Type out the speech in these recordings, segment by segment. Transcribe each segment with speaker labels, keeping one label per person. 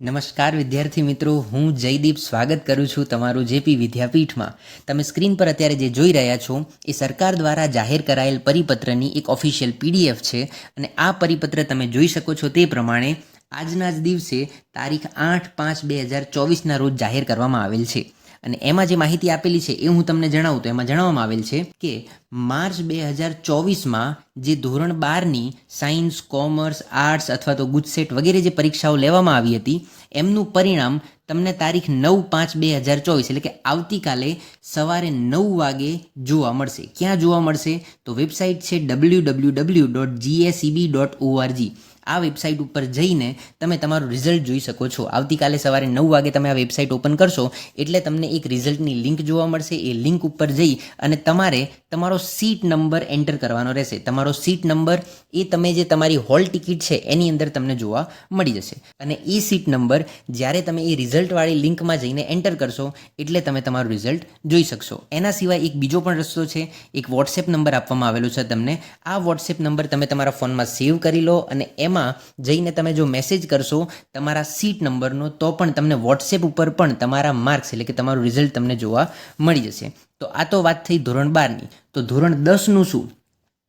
Speaker 1: નમસ્કાર વિદ્યાર્થી મિત્રો, હું જયદીપ સ્વાગત કરું છું તમારું જેપી વિદ્યાપીઠમાં. તમે સ્ક્રીન પર અત્યારે જે જોઈ રહ્યા છો, એ સરકાર દ્વારા જાહેર કરાયેલ પરિપત્રની એક ઓફિશિયલ પીડીએફ છે અને આ પરિપત્ર તમે જોઈ શકો છો તે પ્રમાણે આજના જ દિવસે તારીખ આઠ પાંચ બે હજાર ચોવીસના રોજ જાહેર કરવામાં આવેલ છે. અને એમાં જે માહિતી આપેલી છે એ હું તમને જણાવું તો એમાં જણાવવામાં આવેલ છે કે માર્ચ બે હજાર ચોવીસમાં જે ધોરણ બારની સાયન્સ, કોમર્સ, આર્ટ્સ અથવા તો ગુજસેટ વગેરે જે પરીક્ષાઓ લેવામાં આવી હતી, એમનું પરિણામ તમને તારીખ નવ પાંચ બે હજાર ચોવીસ એટલે કે આવતીકાલે સવારે નવ વાગે જોવા મળશે. ક્યાં જોવા મળશે? તો વેબસાઇટ છે W W W dot GSEB dot ORG આ વેબસાઇટ ઉપર જઈને તમે તમારું રિઝલ્ટ જોઈ શકો છો. આવતીકાલે સવારે નવ વાગે તમે આ વેબસાઇટ ઓપન કરશો એટલે તમને એક રિઝલ્ટની લિંક જોવા મળશે. એ લિંક ઉપર જઈ અને તમારે તમારો સીટ નંબર એન્ટર કરવાનો રહેશે. તમારો સીટ નંબર એ તમે જે તમારી હોલ ટિકિટ છે એની અંદર તમને જોવા મળી જશે. અને એ સીટ નંબર જ્યારે તમે એ રિઝલ્ટવાળી લિંકમાં જઈને એન્ટર કરશો એટલે તમે તમારું રિઝલ્ટ જોઈ શકશો. એના સિવાય એક બીજો પણ રસ્તો છે. એક વોટ્સએપ નંબર આપવામાં આવેલો છે તમને. આ વોટ્સએપ નંબર તમે તમારા ફોનમાં સેવ કરી લો અને એમાં જઈને તમે જો મેસેજ કરશો તમારા સીટ નંબરનો તો પણ તમને વોટ્સએપ ઉપર પણ તમારા માર્ક્સ એટલે કે તમારું રિઝલ્ટ તમને જોવા મળી જશે. તો આ તો વાત થઈ ધોરણ બારની તો ધોરણ દસનું શું?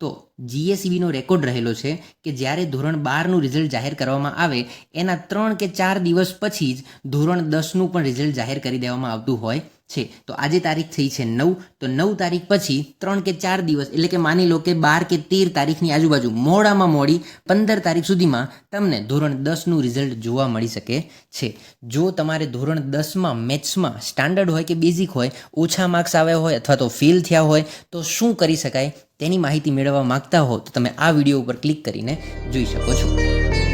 Speaker 1: તો જીએસઈબીનો રેકોર્ડ રહેલો છે કે જ્યારે ધોરણ બારનું રિઝલ્ટ જાહેર કરવામાં આવે, એના ત્રણ કે ચાર દિવસ પછી જ ધોરણ દસનું પણ રિઝલ્ટ જાહેર કરી દેવામાં આવતું હોય. છે. તો આજે તારીખ થઈ છે નવ. તો નવ તારીખ પછી ત્રણ કે ચાર દિવસ, એટલે કે માની લો કે બાર કે તેર તારીખની આજુબાજુ મોડામાં મોડી પંદર તારીખ સુધીમાં તમને ધોરણ દસનું રિઝલ્ટ જોવા મળી શકે છે. જો તમારે ધોરણ દસમાં મેથ્સમાં સ્ટાન્ડર્ડ હોય કે બેઝિક હોય, ઓછા માર્ક્સ આવ્યા હોય અથવા તો ફેલ થયા હોય, તો શું કરી શકાય તેની માહિતી મેળવવા માંગતા હો તો તમે આ વીડિયો ઉપર ક્લિક કરીને જોઈ શકો છો.